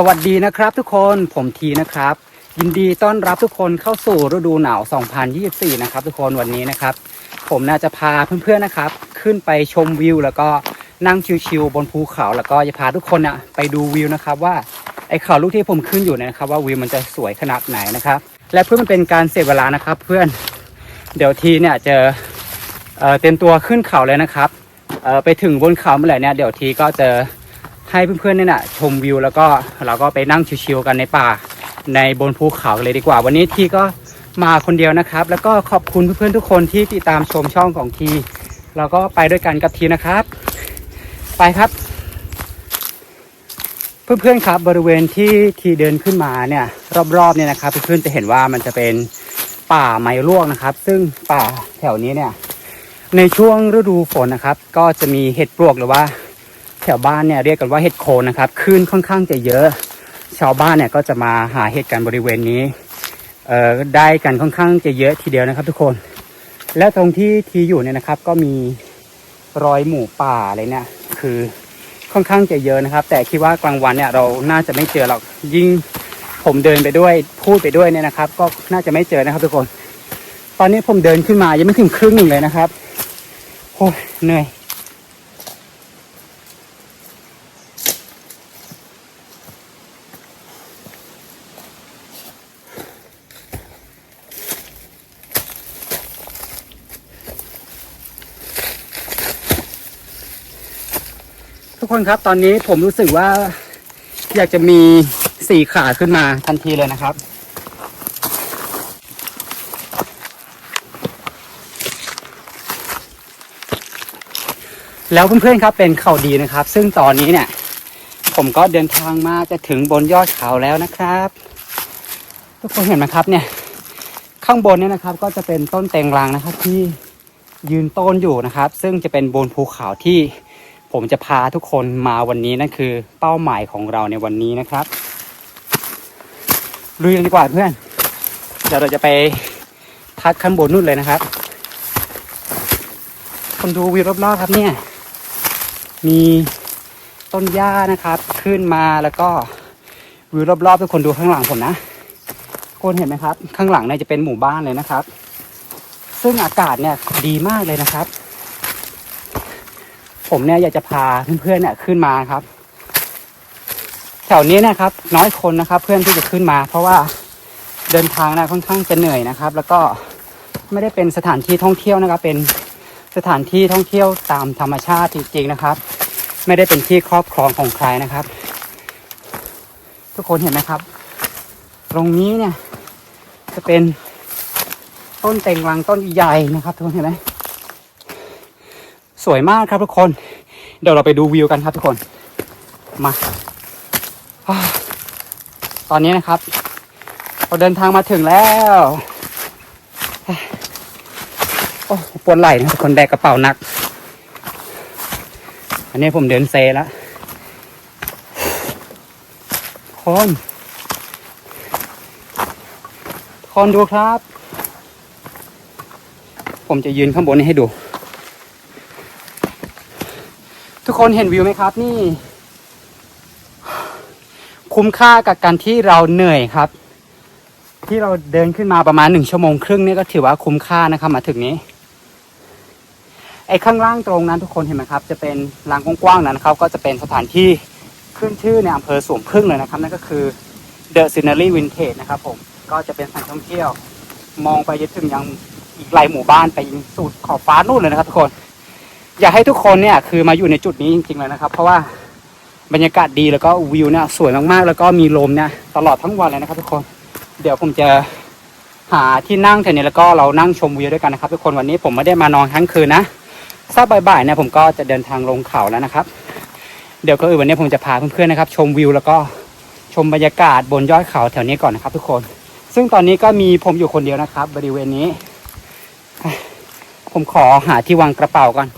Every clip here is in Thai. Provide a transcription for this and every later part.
สวัสดีนะครับทุกคนผมทีนะครับ ยินดีต้อนรับทุกคนเข้าสู่ฤดูหนาว 2024 นะครับ ทุกคนวันนี้นะครับ ผมน่าจะพาเพื่อนๆนะครับ ขึ้นไปชมวิว แล้วก็นั่งชิวๆบนภูเขา แล้วก็จะพาทุกคนนะไปดูวิวนะครับ ว่าไอ้เขาลูกที่ผมขึ้นอยู่เนยนะครับ ว่าวิวมันจะสวยขนาดไหนนะครับ และเพื่อมันเป็นการเสียเวลานะครับ เพื่อนเดี๋ยวทีเนี่ยจะเเต็มตัวขึ้นเขาเลยนะครับไปถึงบนเขาเมื่อไหร่เนี่ยเดี๋ยวทีก็จะ ให้เพื่อนๆเนี่ยนะชมวิวแล้วก็เราก็ไปนั่งชิวๆกันในป่าในบนภูเขาเลยดีกว่า วันนี้ทีก็มาคนเดียวนะครับ แล้วก็ขอบคุณเพื่อนๆทุกคนที่ติดตามชมช่องของทีเราก็ไปด้วยกันกับทีนะครับ ไปครับเพื่อนๆครับบริเวณที่ทีเดินขึ้นมาเนี่ยรอบๆเนี่ยนะครับ เพื่อนๆจะเห็นว่ามันจะเป็นป่าไม้ร่วงนะครับ ซึ่งป่าแถวนี้เนี่ยในช่วงฤดูฝนนะครับ ก็จะมีเห็ดปลวกหรือว่า แถวบ้านเนี่ยเรียกกันว่าเห็ดโคนนะครับขึ้นค่อนข้างจะเยอะ ชาวบ้านเนี่ยก็จะมาหาเห็ดกันบริเวณนี้เอ่อได้กันค่อนข้างจะเยอะทีเดียวนะครับ ทุกคน และตรงที่ทีอยู่เนี่ยนะครับ ก็มีรอยหมูป่าอะไรเนี่ย คือค่อนข้างจะเยอะนะครับ แต่คิดว่ากลางวันเนี่ยเราน่าจะไม่เจอหรอกยิ่งผมเดินไปด้วยพูดไปด้วยเนี่ยนะครับ ก็น่าจะไม่เจอนะครับ ทุกคน ตอนนี้ผมเดินขึ้นมายังไม่ถึงครึ่งหนึ่งเลยนะครับโอ้เหนื่อย คนครับ ตอนนี้ผมรู้สึกว่า อยากจะมีสี่ขาขึ้นมาทันทีเลยนะครับ แล้วเพื่อนๆครับเป็นเข่าดีนะครับ ซึ่งตอนนี้เนี่ย ผมก็เดินทางมาจะถึงบนยอดเขาแล้วนะครับ ทุกคนเห็นไหมครับเนี่ย ข้างบนเนี่ยนะครับ ก็จะเป็นต้นเตงรังนะครับที่ยืนต้นอยู่นะครับ ซึ่งจะเป็นบนภูเขาที่ ผมจะพาทุกคนมาวันนี้นั่นคือเป้าหมายของเราในวันนี้นะครับลุยกันดีกว่าเพื่อนเดี๋ยวเราจะไปพักข้างบนนู่นเลยนะครับคนดูวิวรอบๆครับเนี่ย มีต้นหญ้านะครับ ขึ้นมาแล้วก็วิวรอบๆทุกคนดูข้างหลังผมนะทุกคนเห็นไหมครับ ข้างหลังเนี่ยจะเป็นหมู่บ้านเลยนะครับ ซึ่งอากาศเนี่ยดีมากเลยนะครับ ผมเนี่ยอยากจะพาเพื่อนๆเนี่ยขึ้นมาครับ แถวนี้นะครับ น้อยคนนะครับ เพื่อนที่จะขึ้นมา เพราะว่าเดินทางนะค่อนข้างจะเหนื่อยนะครับ แล้วก็ไม่ได้เป็นสถานที่ท่องเที่ยวนะครับ เป็นสถานที่ท่องเที่ยวตามธรรมชาติจริงๆนะครับ ไม่ได้เป็นที่ครอบครองของใครนะครับ ทุกคนเห็นไหมครับ ตรงนี้เนี่ยจะเป็นต้นเต็งรังต้นใหญ่นะครับทุกคนเห็นไหม สวยมากครับทุกคน เดี๋ยวเราไปดูวิวกันครับทุกคน มา ตอนนี้นะครับ เราเดินทางมาถึงแล้ว โอ้ปวดไหล่นะทุกคนแบกกระเป๋าหนัก อันนี้ผมเดินเซแล้วคนคนดูครับ ผมจะยืนข้างบนนี้ให้ดู ทุก คนเห็นวิวไหมครับ นี่ คุ้มค่ากับการที่เราเหนื่อยครับ ที่เราเดินขึ้นมาประมาณหนึ่งชั่วโมงครึ่งนี่ก็ถือว่าคุ้มค่านะครับมาถึงนี้ไอ้ข้างล่างตรงนั้นทุกคนเห็นไหมครับ จะเป็นลานกว้างๆนะครับก็จะเป็นสถานที่ขึ้นชื่อในอำเภอสวนพึ่งเลยนะครับ นั่นก็คือ The Scenery Vintage นะครับผมก็จะเป็นสถานท่องเที่ยว มองไปจนถึงยังอีกไกลหมู่บ้านไปยังสุดขอบฟ้านู่นเลยนะครับทุกคน อยากให้ทุกคนเนี่ยคือมาอยู่ในจุดนี้จริงๆเลยนะครับ เพราะว่าบรรยากาศดีแล้วก็วิวเนี่ยสวยมากๆแล้วก็มีลมเนี่ยตลอดทั้งวันเลยนะครับ ทุกคนเดี๋ยวผมจะหาที่นั่งแถวนี้แล้วก็เรานั่งชมวิวด้วยกันนะครับ ทุกคนวันนี้ผมไม่ได้มานอนทั้งคืนนะสักบ่ายๆเนี่ยผมก็จะเดินทางลงเขาแล้วนะครับ เดี๋ยวก็อื่นวันนี้ผมจะพาเพื่อนๆนะครับ ชมวิวแล้วก็ชมบรรยากาศบนยอดเขาแถวนี้ก่อนนะครับ ทุกคน ซึ่งตอนนี้ก็มีผมอยู่คนเดียวนะครับ บริเวณนี้ ผมขอหาที่วางกระเป๋าก่อน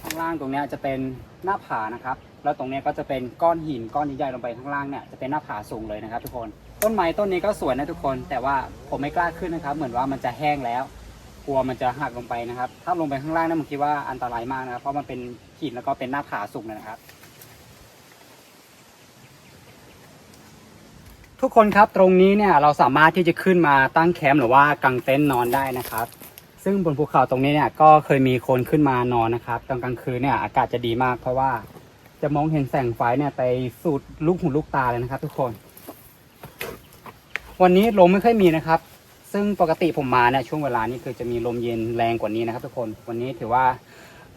ข้างล่างต รงนี้จะเป็นหน้าผานะครับ แล้วตรงนี้ก็จะเป็นก้อนหินก้อนใหญ่ๆลงไปข้างล่างเนี่ยจะเป็นหน้าผาสูงเลยนะครับ ทุกคน ต้นไม้ต้นนี้ก็สวยนะทุกคน แต่ว่าผมไม่กล้าขึ้นนะครับ เหมือนว่ามันจะแห้งแล้ว กลัวมันจะหักลงไปนะครับ ถ้าลงไปข้างล่างเนี่ยผมคิดว่าอันตรายมากนะครับ เพราะมันเป็นหินแล้วก็เป็นหน้าผาสูงเลยนะครับ ทุกคนครับตรงนี้เนี่ยเราสามารถที่จะขึ้นมาตั้งแคมป์หรือว่ากางเต็นท์นอนได้นะครับ ซึ่งบนภูเขาตรงนี้เนี่ยก็เคยมีคนขึ้นมานอนนะครับตอนกลางคืนเนี่ยอากาศจะดีมาก เพราะว่าจะมองเห็นแสงไฟเนี่ยไปสุดลูกหูลูกตาเลยนะครับ ทุกคน วันนี้ลมไม่ค่อยมีนะครับ ซึ่งปกติผมมาเนี่ยช่วงเวลานี้คือจะมีลมเย็นแรงกว่านี้นะครับ ทุกคนวันนี้ถือว่า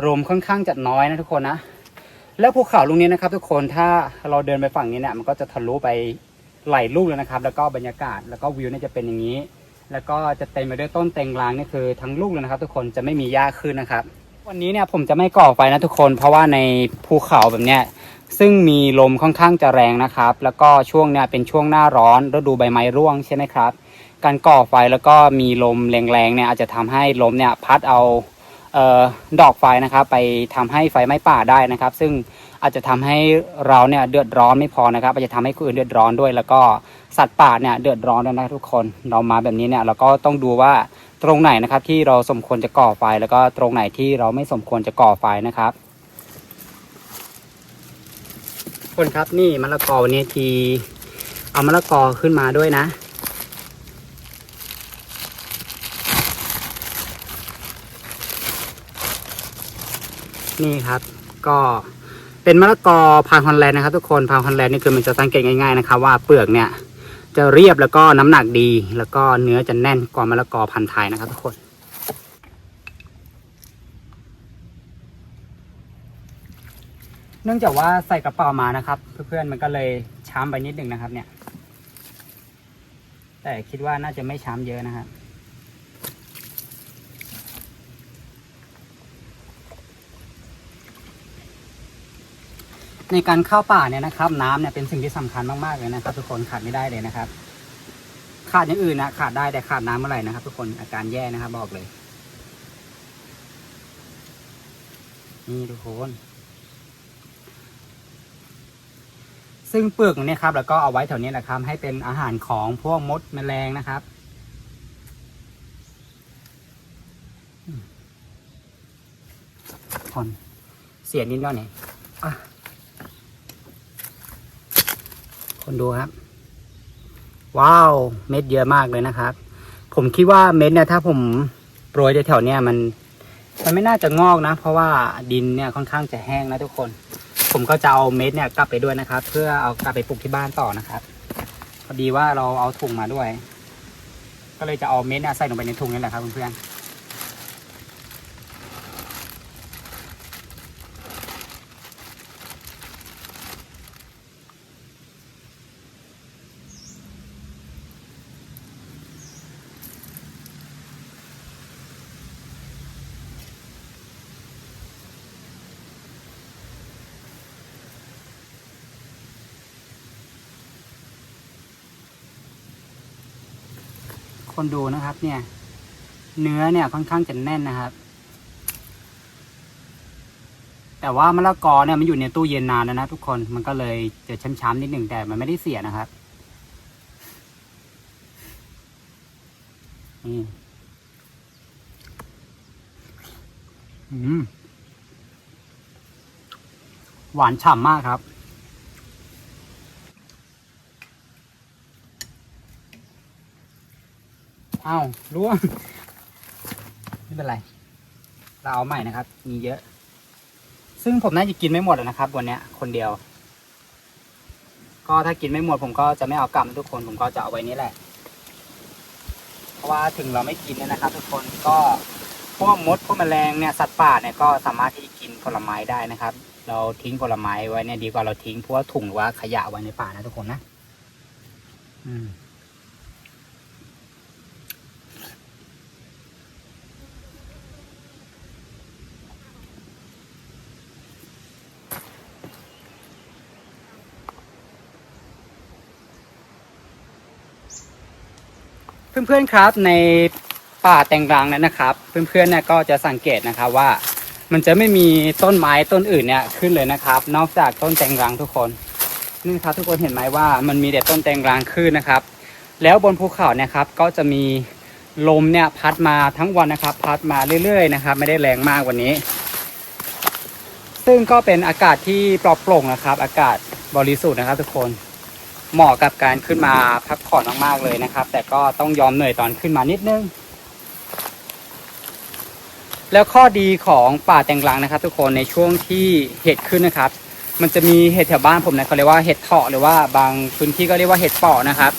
ลมค่อนข้างจะน้อยนะทุกคนนะแล้วภูเขาลูกนี้นะครับ ทุกคนถ้าเราเดินไปฝั่งนี้เนี่ยมันก็จะทะลุไปไหลลูกเลยนะครับ แล้วก็บรรยากาศแล้วก็วิวเนี่ยจะเป็นอย่างนี้ แล้วก็จะเต็มไปด้วยต้นเต็งรางนี่คือทั้งลูกเลยนะครับ ทุกคนจะไม่มีหญ้าขึ้นนะครับ วันนี้เนี่ยผมจะไม่ก่อไฟนะทุกคน เพราะว่าในภูเขาแบบเนี้ยซึ่งมีลมค่อนข้างจะแรงนะครับ แล้วก็ช่วงเนี่ยเป็นช่วงหน้าร้อนฤดูใบไม้ร่วงใช่ไหมครับ การก่อไฟแล้วก็มีลมแรงๆเนี่ยอาจจะทำให้ลมเนี่ยพัดเอาเออดอกไฟนะครับ ไปทำให้ไฟไหม้ป่าได้นะครับ ซึ่งอาจจะทำให้เราเนี่ยเดือดร้อนไม่พอนะครับอาจจะทำให้คนอื่นเดือดร้อนด้วย แล้วก็ สัตว์ป่าเนี่ยเดือดร้อนด้วยนะทุกคนเรามาแบบนี้เนี่ยเราก็ต้องดูว่าตรงไหนนะครับที่เราสมควรจะก่อไฟแล้วก็ตรงไหนที่เราไม่สมควรจะก่อไฟนะครับคนครับนี่มะละกอวันนี้ทีเอามะละกอขึ้นมาด้วยนะ นี่ครับก็เป็นมะละกอพานฮอลแลนด์นะครับ ทุกคนพานฮอลแลนด์นี่คือมันจะสังเกตง่ายๆนะครับว่าเปลือกเนี่ย จะเรียบแล้วก็น้ำหนักดี แล้วก็เนื้อจะแน่นกว่ามะละกอพันธุ์ไทยนะครับทุกคน เนื่องจากว่าใส่กระเป๋ามานะครับ เพื่อนๆมันก็เลยช้ำไปนิดหนึ่งนะครับ เนี่ย แต่คิดว่าน่าจะไม่ช้ำเยอะนะครับ ในการเข้าป่าเนี่ยนะครับ น้ำเนี่ยเป็นสิ่งที่สำคัญมากๆเลยนะครับ ทุกคนขาดไม่ได้เลยนะครับ ขาดอย่างอื่นนะขาดได้แต่ขาดน้ำเมื่อไหร่นะครับ ทุกคนอาการแย่นะครับบอกเลย นี่ทุกคนซึ่งเปลือกเนี่ยครับแล้วก็เอาไว้แถวนี้แหละครับ ให้เป็นอาหารของพวกมดแมลงนะครับอืมคนเสียนิดหน่อยเนี่ยอะ คนดูครับ ว้าว เม็ดเยอะมากเลยนะครับ ผมคิดว่าเม็ดเนี่ยถ้าผมโปรยแถวๆเนี่ยมัน มันไม่น่าจะงอกนะ เพราะว่าดินเนี่ยค่อนข้างจะแห้งนะทุกคน ผมก็จะเอาเม็ดเนี่ยกลับไปด้วยนะครับ เพื่อเอากลับไปปลูกที่บ้านต่อนะครับพอดีว่าเราเอาถุงมาด้วย ก็เลยจะเอาเม็ดเนี่ยใส่ลงไปในถุงนี่แหละครับเพื่อนๆ คนดูนะครับ เนี่ย เนื้อเนี่ยค่อนข้างจะแน่นนะครับ แต่ว่ามะละกอเนี่ยมันอยู่ในตู้เย็นนานแล้วนะทุกคนมันก็เลยจะช้ำๆนิดหนึ่งแต่มันไม่ได้เสียนะครับนี่หวานฉ่ำมากครับ อ้าวร่วงไม่เป็นไร เราเอาใหม่นะครับ มีเยอะ ซึ่งผมน่าจะกินไม่หมดนะครับ วันนี้คนเดียว ก็ถ้ากินไม่หมดผมก็จะไม่เอากลับนะทุกคนผมก็จะเอาไว้นี้แหละ เพราะว่าถึงเราไม่กินเนี่ยนะครับ ทุกคนก็พวกมดพวกแมลงเนี่ยสัตว์ป่าเนี่ยก็สามารถที่จะกินผลไม้ได้นะครับ เราทิ้งผลไม้ไว้เนี่ยดีกว่าเราทิ้งพวกถุงหรือว่าขยะไว้ในป่านะทุกคนนะ อืม เพื่อนๆครับในป่าแตงรังนั้นนะครับ เพื่อนๆเนี่ยก็จะสังเกตนะครับว่า มันจะไม่มีต้นไม้ต้นอื่นเนี่ยขึ้นเลยนะครับ นอกจากต้นแตงรังทุกคนนี่นะครับทุกคนเห็นไหมว่ามันมีแต่ต้นแตงรังขึ้นนะครับ แล้วบนภูเขาเนี่ยครับก็จะมีลมเนี่ยพัดมาทั้งวันนะครับ พัดมาเรื่อยๆนะครับ ไม่ได้แรงมากวันนี้ ซึ่งก็เป็นอากาศที่ปลอดโปร่งนะครับ อากาศบริสุทธิ์นะครับ ทุกคน เหมาะกับการขึ้นมาพักผ่อนมากๆเลยนะครับ แต่ก็ต้องยอมเหนื่อยตอนขึ้นมานิดนึง แล้วข้อดีของป่าแตงรังนะครับ ทุกคนในช่วงที่เห็ดขึ้นนะครับ มันจะมีเห็ดแถวบ้านผมนะเขาเรียกว่าเห็ดเถาะหรือว่าบางพื้นที่ก็เรียกว่าเห็ดเปาะนะครับ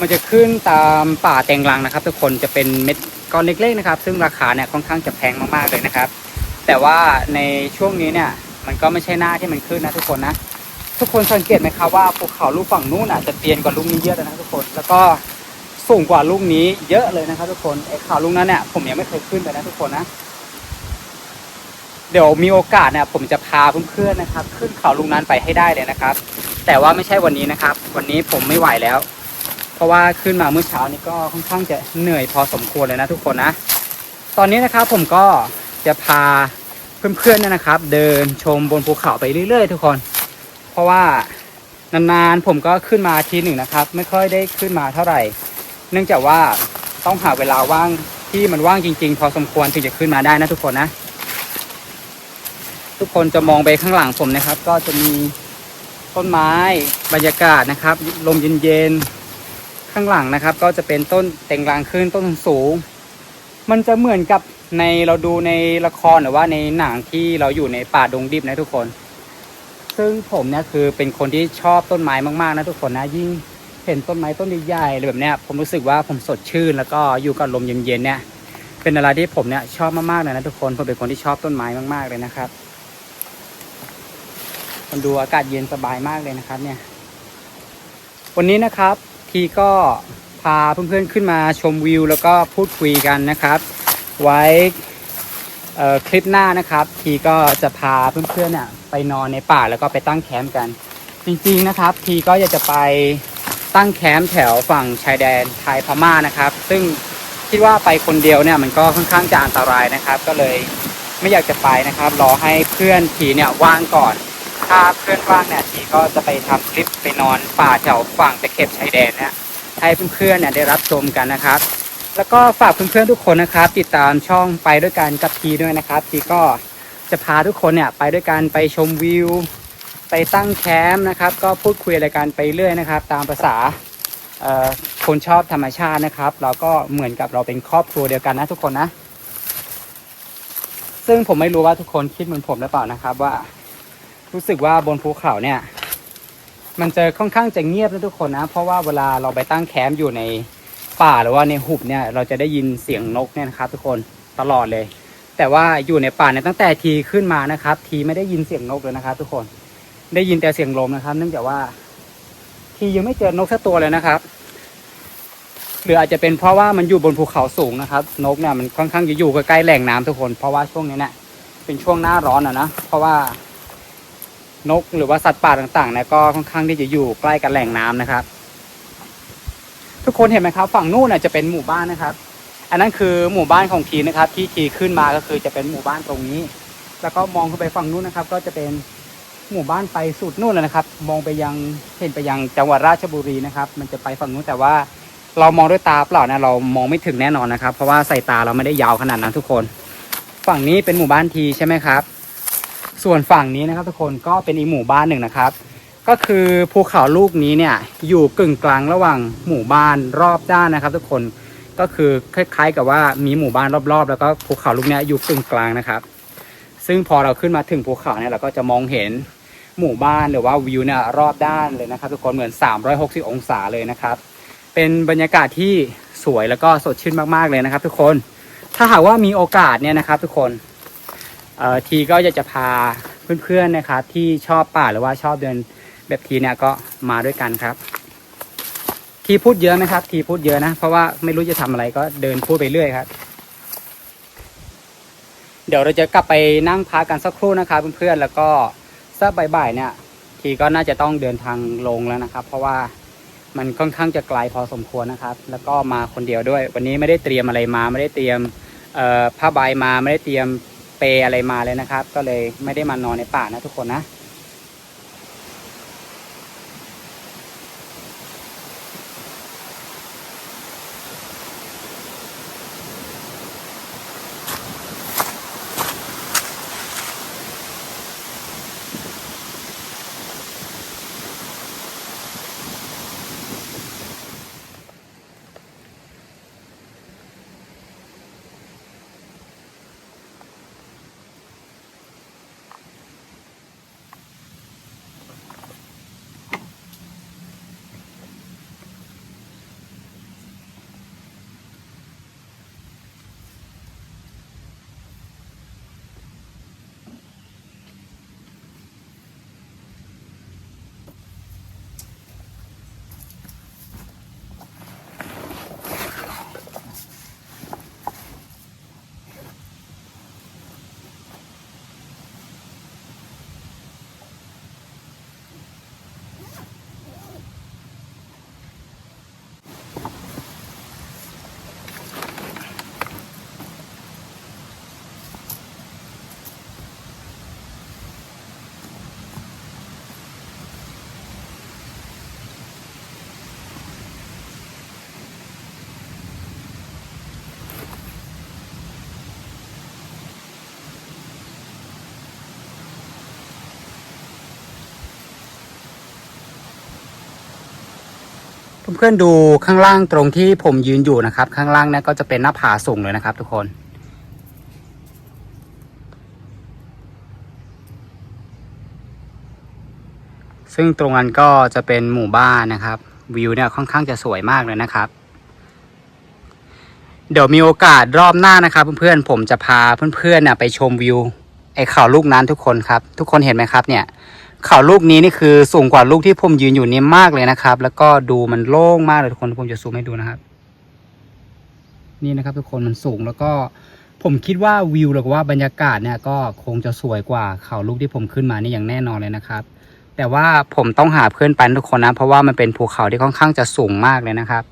มันจะขึ้นตามป่าแตงรังนะครับ ทุกคนจะเป็นเม็ดก้อนเล็กๆนะครับ ซึ่งราคาเนี่ยค่อนข้างจะแพงมากๆเลยนะครับ แต่ว่าในช่วงนี้เนี่ยมันก็ไม่ใช่หน้าที่มันขึ้นนะทุกคนนะ ทุกคนสังเกตไหมครับว่าภูเขาลูกฝั่งนู้นอะจะเตียนกว่าลูกนี้เยอะเลยนะทุกคน แล้วก็สูงกว่าลูกนี้เยอะเลยนะครับทุกคนไอ้เขาลูกนั้นเนี่ยผมยังไม่เคยขึ้นไปนะทุกคนนะ เดี๋ยวมีโอกาสเนี่ยผมจะพาเพื่อนๆนะครับ ขึ้นเขาลูกนั้นไปให้ได้เลยนะครับ แต่ว่าไม่ใช่วันนี้นะครับ วันนี้ผมไม่ไหวแล้ว เพราะว่าขึ้นมาเมื่อเช้านี้ก็ค่อนข้างจะเหนื่อยพอสมควรเลยนะทุกคนนะ ตอนนี้นะครับผมก็จะพาเพื่อนๆเนี่ยนะครับ เดินชมบนภูเขาไปเรื่อยๆ ทุกคน ราะว่านานๆผมก็ขึ้นมาทีหนึ่งนะครับ ไม่ค่อยได้ขึ้นมาเท่าไหร่ เนื่องจากว่าต้องหาเวลาว่างที่มันว่างจริง ๆ พอสมควรถึงจะขึ้นมาได้นะทุกคนนะ ทุกคนจะมองไปข้างหลังผมนะครับ ก็จะมีต้นไม้บรรยากาศนะครับ ลมเย็นๆข้างหลังนะครับ ก็จะเป็นต้นเต็งรางขึ้นต้นสูง มันจะเหมือนกับในเราดูในละครหรือว่าในหนังที่เราอยู่ในป่าดงดิบนะทุกคน ซึ่งผมเนี่ยคือเป็นคนที่ชอบต้นไม้มากๆนะทุกคนนะยิ่งเห็นต้นไม้ต้นใหญ่ๆอะไรแบบเนี้ยผมรู้สึกว่าผมสดชื่น แล้วก็อยู่กับลมเย็นๆเนี่ยเป็นอะไรที่ผมเนี่ยชอบมากๆเลยนะทุกคนผมเป็นคนที่ชอบต้นไม้มากๆเลยนะครับมันดูอากาศเย็นสบายมากเลยนะครับ เนี่ย วันนี้นะครับทีก็พาเพื่อนๆขึ้นมาชมวิว แล้วก็พูดคุยกันนะครับ ไว้ คลิปหน้านะครับ ทีก็จะพาเพื่อนๆเนี่ยไปนอนในป่าแล้วก็ไปตั้งแคมป์กัน จริงๆนะครับ ทีก็อยากจะไปตั้งแคมป์แถวฝั่งชายแดนไทยพม่านะครับ ซึ่งคิดว่าไปคนเดียวเนี่ยมันก็ค่อนข้างจะอันตรายนะครับ ก็เลยไม่อยากจะไปนะครับ รอให้เพื่อนทีเนี่ยว่างก่อน ถ้าเพื่อนว่างเนี่ยทีก็จะไปทำคลิปไปนอนป่าแถวฝั่งตะเข็บชายแดนเนี่ยให้เพื่อนๆเนี่ยได้รับชมกันนะครับ แล้วก็ฝากเพื่อนๆทุกคนนะครับ ติดตามช่องไปด้วยกันกับทีด้วยนะครับ ทีก็จะพาทุกคนเนี่ยไปด้วยกันไปชมวิว ไปตั้งแคมป์นะครับ ก็พูดคุยอะไรกันไปเรื่อยนะครับ ตามภาษาคนชอบธรรมชาตินะครับ เราก็เหมือนกับเราเป็นครอบครัวเดียวกันนะทุกคนนะ ซึ่งผมไม่รู้ว่าทุกคนคิดเหมือนผมหรือเปล่านะครับว่า รู้สึกว่าบนภูเขาเนี่ย มันจะค่อนข้างจะเงียบนะทุกคนนะ เพราะว่าเวลาเราไปตั้งแคมป์อยู่ใน ป่าหรือว่าในหุบเนี่ยเราจะได้ยินเสียงนกเนี่ยนะครับ ทุกคนตลอดเลย แต่ว่าอยู่ในป่าเนี่ยตั้งแต่ทีขึ้นมานะครับ ทีไม่ได้ยินเสียงนกเลยนะครับ ทุกคนได้ยินแต่เสียงลมนะครับ เนื่องจากว่า ทียังไม่เจอนกสักตัวเลยนะครับหรืออาจจะเป็นเพราะว่ามันอยู่บนภูเขาสูงนะครับ นกเนี่ยมันค่อนข้างจะอยู่ใกล้แหล่งน้ำทุกคน เพราะว่าช่วงนี้เนี่ยเป็นช่วงหน้าร้อนอะนะเพราะว่านกหรือว่าสัตว์ป่าต่างๆเนี่ยก็ค่อนข้างที่จะอยู่ใกล้กับแหล่งน้ำนะครับ ทุกคนเห็นไหมครับ ฝั่งนู้นจะเป็นหมู่บ้านนะครับ อันนั้นคือหมู่บ้านของทีนะครับ ที่ทีขึ้นมาก็คือจะเป็นหมู่บ้านตรงนี้ แล้วก็มองขึ้นไปฝั่งนู้นนะครับ ก็จะเป็นหมู่บ้านไปสุดนู่นเลยนะครับ มองไปยังเห็นไปยังจังหวัดราชบุรีนะครับ มันจะไปฝั่งนู้นแต่ว่าเรามองด้วยตาเปล่านะเรามองไม่ถึงแน่นอนนะครับ เพราะว่าสายตาเราไม่ได้ยาวขนาดนั้นทุกคน ฝั่งนี้เป็นหมู่บ้านทีใช่ไหมครับ ส่วนฝั่งนี้นะครับ ทุกคนก็เป็นอีกหมู่บ้านหนึ่งนะครับ ก็คือภูเขาลูกนี้เนี่ยอยู่กึ่งกลางระหว่างหมู่บ้านรอบด้านนะครับ ทุกคนก็คือคล้ายๆกับว่ามีหมู่บ้านรอบๆ แล้วก็ภูเขาลูกนี้อยู่กึ่งกลางนะครับ ซึ่งพอเราขึ้นมาถึงภูเขาเนี่ยเราก็จะมองเห็นหมู่บ้านหรือว่าวิวเนี่ยรอบด้านเลยนะครับ ทุกคนเหมือน 360 องศาเลยนะครับ เป็นบรรยากาศที่สวยแล้วก็สดชื่นมากๆเลยนะครับ ทุกคนถ้าหากว่ามีโอกาสเนี่ยนะครับ ทุกคนทีก็อยากจะพาเพื่อนๆนะครับที่ชอบป่าหรือว่าชอบเดิน แบบทีเนี่ยก็มาด้วยกันครับ ทีพูดเยอะไหมครับ ทีพูดเยอะนะ เพราะว่าไม่รู้จะทำอะไรก็เดินพูดไปเรื่อยครับ เดี๋ยวเราจะกลับไปนั่งพักกันสักครู่นะครับเพื่อนๆแล้วก็สักบ่ายๆเนี่ย ทีก็น่าจะต้องเดินทางลงแล้วนะครับ เพราะว่ามันค่อนข้างจะไกลพอสมควรนะครับ แล้วก็มาคนเดียวด้วย วันนี้ไม่ได้เตรียมอะไรมา ไม่ได้เตรียมผ้าใบมาไม่ได้เตรียมเปอะไรมาเลยนะครับ ก็เลยไม่ได้มานอนในป่านะทุกคนนะ เพื่อนๆดูข้างล่างตรงที่ผมยืนอยู่นะครับ ข้างล่างนี่ก็จะเป็นหน้าผาสูงเลยนะครับ ทุกคนซึ่งตรงนั้นก็จะเป็นหมู่บ้านนะครับ วิวเนี่ยค่อนข้างจะสวยมากเลยนะครับ เดี๋ยวมีโอกาสรอบหน้านะครับ เพื่อนๆผมจะพาเพื่อนๆเนี่ยไปชมวิวไอ้เขาลูกนั้นทุกคนครับ ทุกคนเห็นไหมครับเนี่ย ขาลูกนี้นี่คือสูงกว่าลูกที่ผมยืนอยู่นี่มากเลยนะครับ แล้วก็ดูมันโล่งมากเลยทุกคนผมจะซูมให้ดูนะครับ นี่นะครับ ทุกคนมันสูงแล้วก็ผมคิดว่าวิวหรือว่าบรรยากาศเนี่ยก็คงจะสวยกว่าเขาลูกที่ผมขึ้นมานี่อย่างแน่นอนเลยนะครับ แต่ว่าผมต้องหาเพื่อนไปทุกคนนะ เพราะว่ามันเป็นภูเขาที่ค่อนข้างจะสูงมากเลยนะครับ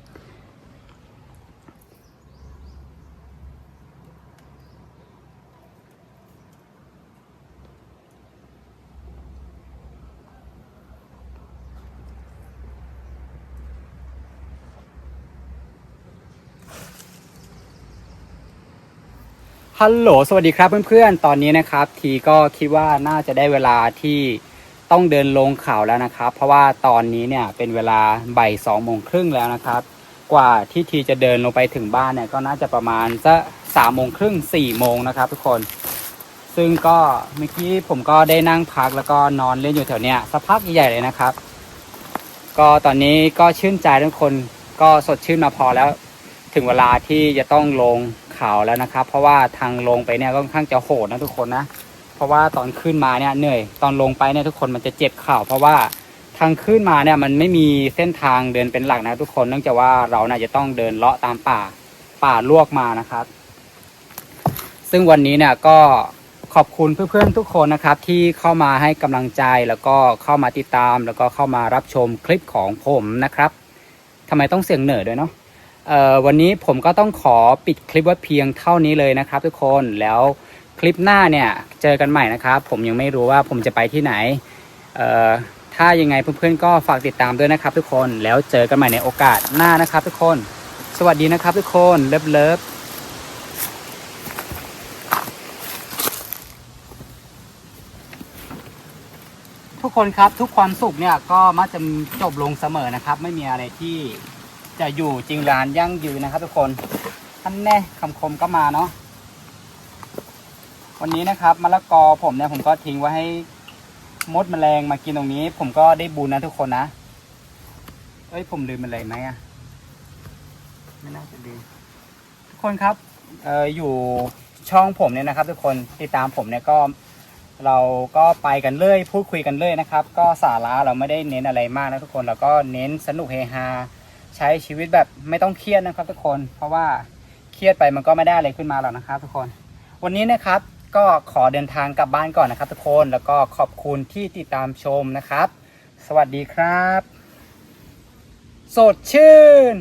ฮัลโหล สวัสดีครับเพื่อนๆ ตอนนี้นะครับทีก็คิดว่าน่าจะได้เวลาที่ต้องเดินลงเขาแล้วนะครับ เพราะว่าตอนนี้เนี่ยเป็นเวลาบ่ายสองโมงครึ่งแล้วนะครับ กว่าที่ทีจะเดินลงไปถึงบ้านเนี่ยก็น่าจะประมาณสักสามโมงครึ่งสี่โมงนะครับ ทุกคน ซึ่งก็เมื่อกี้ผมก็ได้นั่งพักแล้วก็นอนเล่นอยู่แถวเนี้ยสักพักใหญ่เลยนะครับ ก็ตอนนี้ก็ชื่นใจทุกคนก็สดชื่นมาพอแล้ว ถึงเวลาที่จะต้องลง ขาแล้วนะครับ เพราะว่าทางลงไปเนี่ยก็ค่อนข้างจะโหดนะทุกคนนะ เพราะว่าตอนขึ้นมาเนี่ยเหนื่อย ตอนลงไปเนี่ยทุกคนมันจะเจ็บเข่าเพราะว่าทางขึ้นมาเนี่ยมันไม่มีเส้นทางเดินเป็นหลักนะทุกคน เนื่องจากว่าเราน่าจะต้องเดินเลาะตามป่าป่าลวกมานะครับ ซึ่งวันนี้เนี่ยก็ขอบคุณเพื่อนๆทุกคนนะครับที่เข้ามาให้กำลังใจแล้วก็เข้ามาติดตาม แล้วก็เข้ามารับชมคลิปของผมนะครับทำไมต้องเสียงเหนื่อยด้วยเนาะ วันนี้ผมก็ต้องขอปิดคลิปไว้เพียงเท่านี้เลยนะครับ ทุกคนแล้วคลิปหน้าเนี่ยเจอกันใหม่นะครับ ผมยังไม่รู้ว่าผมจะไปที่ไหนเอ่อถ้ายังไงเพื่อนๆก็ฝากติดตามด้วยนะครับ ทุกคนแล้วเจอกันใหม่ในโอกาสหน้านะครับ ทุกคน สวัสดีนะครับ ทุกคนเลิฟเลิฟทุกคนครับทุกความสุขเนี่ยก็มักจะจบลงเสมอนะครับ ไม่มีอะไรที่ จะอยู่จริงร้านยั่งยืนนะครับ ทุกคนท่านแน่คำคมก็มาเนาะวันนี้นะครับมะละกอผมเนี่ยผมก็ทิ้งไว้ให้มดแมลงมากินตรงนี้ ผมก็ได้บุญนะทุกคนนะเอ้ยผมลืมอะไรไหมอะไม่น่าจะลืมทุกคนครับเอออยู่ช่องผมเนี่ยนะครับ ทุกคนติดตามผมเนี่ยก็เราก็ไปกันเรื่อยพูดคุยกันเรื่อยนะครับ ก็สาระเราไม่ได้เน้นอะไรมากนะทุกคนเราก็เน้นสนุกเฮฮา ใช้ชีวิตแบบไม่ต้องเครียดนะครับทุกคน เพราะว่าเครียดไปมันก็ไม่ได้อะไรขึ้นมาหรอกนะครับ ทุกคน วันนี้นะครับก็ขอเดินทางกลับบ้านก่อนนะครับ ทุกคนแล้วก็ขอบคุณที่ติดตามชมนะครับ สวัสดีครับ สดชื่น